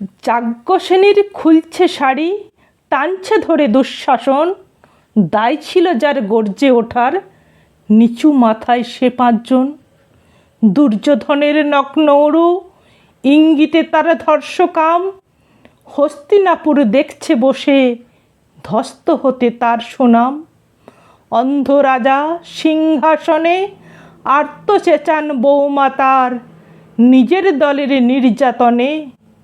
যাজ্ঞসেনীর খুলছে শাড়ি, টানছে ধরে দুঃশাসন, দায় ছিল যার গর্জে ওঠার, নিচু মাথায় সে পাঁচজন। দুর্যোধনের নগ্নৌরু ইঙ্গিতে তারা ধর্ষকাম, হস্তিনাপুর দেখছে বসে ধস্ত হতে তার সুনাম। অন্ধ রাজা সিংহাসনে আর্তচেচান বৌমা তার, নিজের দলের নির্যাতনে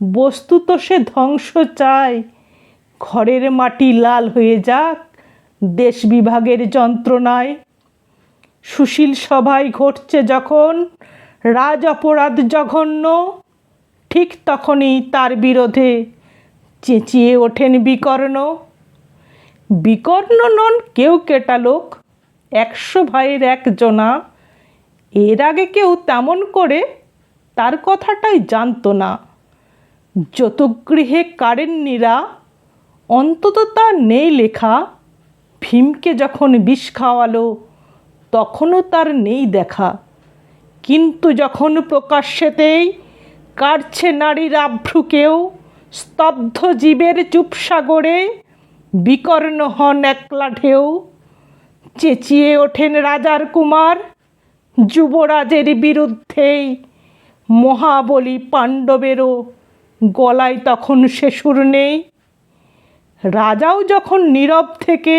বস্তুত সে ধ্বংস চায়। ঘরের মাটি লাল হয়ে যাক, দেশ বিভাগের যন্ত্রণায়। সুশীল সভায় ঘটছে যখন রাজ অপরাধ জঘন্য, ঠিক তখনই তার বিরোধে চেঁচিয়ে ওঠেন বিকর্ণ। বিকর্ণ নন কেউ কেটা লোক, একশো ভাইয়ের একজনা। এর আগে কেউ তেমন করে তার কথাটাই জানতো না। যতগৃহে কারেন্নিরা অন্তত তা নেই লেখা। ভীমকে যখন বিষ খাওয়ালো, তখনও তার নেই দেখা। কিন্তু যখন প্রকাশ্যেতেই কাটছে নারীর আভ্রুকেও, স্তব্ধ জীবের চুপসাগরে বিকর্ণ হন একলা ঢেউ। চেঁচিয়ে ওঠেন রাজার কুমার, যুবরাজের বিরুদ্ধেই মহাবলী পাণ্ডবেরও। গলায় তখন সে নেই। রাজাও যখন নীরব থেকে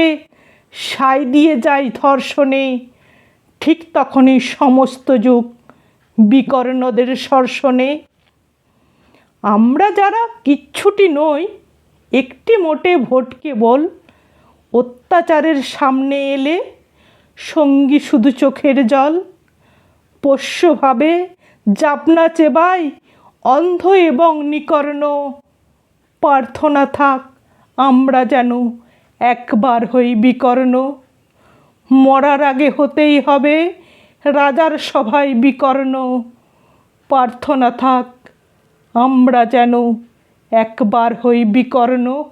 সাই দিয়ে যায় ধর্ষণে, ঠিক তখনই সমস্ত যুগ বিকর্ণদের সর্ষণে। আমরা যারা কিচ্ছুটি নই, একটি মোটে ভোট কেবল অত্যাচারের সামনে এলে সঙ্গী শুধু চোখের জল, পোষ্যভাবে জাপনা চেবাই অন্ধ এবং নিকর্ণ। প্রার্থনা থাক, আমরা যেন একবার হই বিকর্ণ। মরার আগে হতেই হবে, রাজার সভায় বিকর্ণ। প্রার্থনা থাক, আমরা যেন একবার হই বিকর্ণ।